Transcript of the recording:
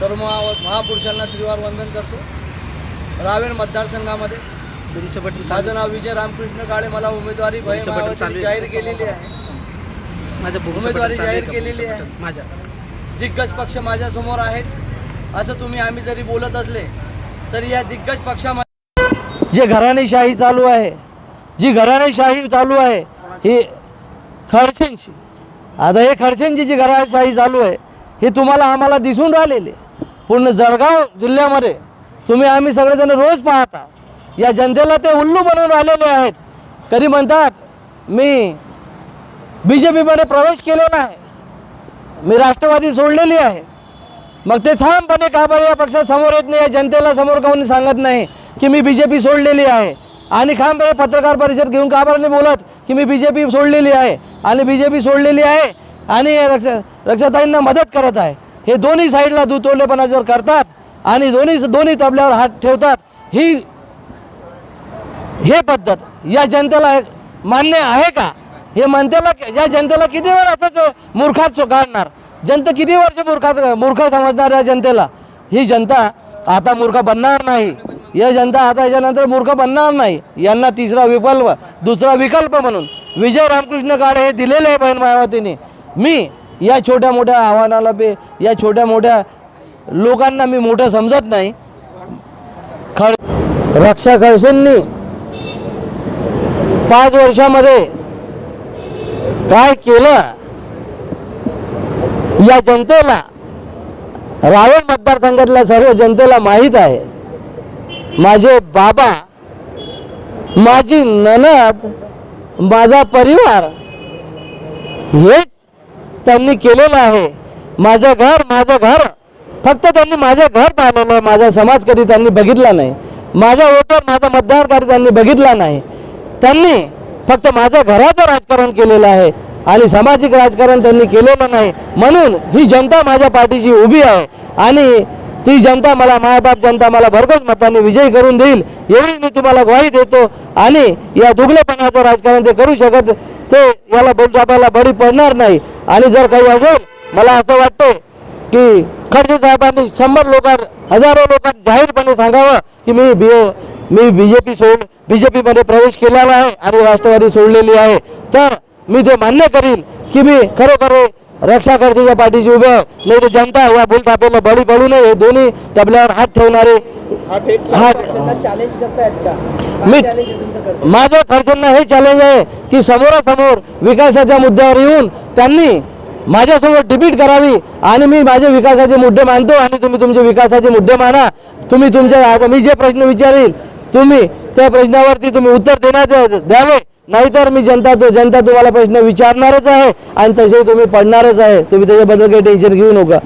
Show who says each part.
Speaker 1: सर्व महा- महापुरुषांना त्रिवार वंदन करतो. रावेर मतदारसंघामध्ये.
Speaker 2: तुमचं बटन
Speaker 1: माझं नाव विजय रामकृष्ण काळे. मला उमेदवारी. जाहीर केलेली आहे.
Speaker 2: माझ्या
Speaker 1: उमेदवारी जाहीर
Speaker 2: का?
Speaker 1: केलेली आहे.
Speaker 2: माझ्या.
Speaker 1: दिग्गज पक्ष माझ्यासमोर आहेत. असं तुम्ही आम्ही जरी बोलत असले तरी या दिग्गज पक्षामध्ये जे घराणेशाही चालू आहे जी घराणेशाही चालू आहे ही खडसेंची. आता हे खडसेंची जी घराणेशाही चालू आहे ही तुम्हाला आम्हाला दिसून राहिलेली. पूर्ण जळगाव जिल्ह्यामध्ये तुम्ही आम्ही सगळेजण रोज पाहता. या जनतेला ते उल्लू बनवून आलेले आहेत. कधी म्हणतात मी बी जे पीमध्ये प्रवेश केलेला आहे. मी राष्ट्रवादी सोडलेली आहे. मग ते ठामपणे का बरं या पक्षात समोर येत नाही? या जनतेला समोर काऊन सांगत नाही की मी बी जे पी सोडलेली आहे? आणि खामपणे पत्रकार परिषद घेऊन का बरं नाही बोलत की मी बी जे पी सोडलेली आहे? आणि बी जे पी सोडलेली आहे आणि रक्ष रक्षाताईंना मदत करत आहे. हे दोन्ही साईडला दुतोलेपणा जर करतात आणि दोन्ही दोन्ही तबल्यावर हात ठेवतात ही हे पद्धत या जनतेला मान्य आहे का? हे मनतेला या जनतेला किती वेळ असंच मूर्खात काढणार? जनता किती वर्ष मूर्खात मूर्ख समजणार या जनतेला? ही जनता आता मूर्ख बनणार नाही. या जनता आता याच्यानंतर मूर्ख बनणार नाही. यांना तिसरा विकल्प दुसरा विकल्प म्हणून. विजय रामकृष्ण गाडे हे दिलेले आहे बहीण मायावतीने. मी या छोट्या मोठ्या आव्हानाला बे या छोट्या मोठ्या लोकांना मी मोठं समजत नाही. खळ रक्षा खळसेंनी पाच वर्षामध्ये काय केलं? या जनतेला रावण मतदारसंघातल्या सर्व जनतेला माहीत आहे. माझे बाबा माझी ननद माझा परिवार हेच त्यांनी केलेलं आहे. माझं घर माझं घर. फक्त त्यांनी माझं घर पाहिलेलं आहे. माझा समाज कधी त्यांनी बघितला नाही. माझा वोटर माझा मतदार कधी त्यांनी बघितला नाही. त्यांनी फक्त माझ्या घराचं राजकारण केलेलं आहे आणि सामाजिक राजकारण त्यांनी केलेलं नाही. म्हणून ही जनता माझ्या पाठीशी उभी आहे आणि ती जनता मला मायबाप जनता मला भरघोस मताने विजयी करून देईल एवढी मी तुम्हाला ग्वाही देतो. आणि या दुगलेपणाचं राजकारण ते करू शकत ते याला बोलटापाला बळी पडणार नाही. आणि जर काही असेल मला असं वाटतं की खडसे साहेबांनी शंभर लोकां हजारो लोकांनी जाहीरपणे सांगावं की मी बी मी बी जे पी सोड बी जे पीमध्ये प्रवेश केलेला आहे आणि राष्ट्रवादी सोडलेली आहे. तर मी ते मान्य करीन की मी खरोखर रक्षा खडसेच्या पाठीशी उभे. नाही तर जनता या बोलतापेला बळी पडू नये. दोन्ही तबल्यावर हात ठेवणारे मी माझं खर्चांना हे चॅलेंज आहे की समोरासमोर विकासाच्या मुद्द्यावर येऊन त्यांनी माझ्यासमोर डिबेट करावी आणि मी माझे विकासाचे मुद्दे मानतो आणि तुम्ही तुमचे विकासाचे मुद्दे माना. तुम्ही तुमच्या मी जे प्रश्न विचारील तुम्ही त्या प्रश्नावरती तुम्ही उत्तर देण्याचे द्यावे. नाहीतर मी जनता तो जनता तुम्हाला प्रश्न विचारणारच आहे आणि तसे तुम्ही पडणारच आहे. तुम्ही त्याच्याबद्दल काही टेन्शन घेऊ नका.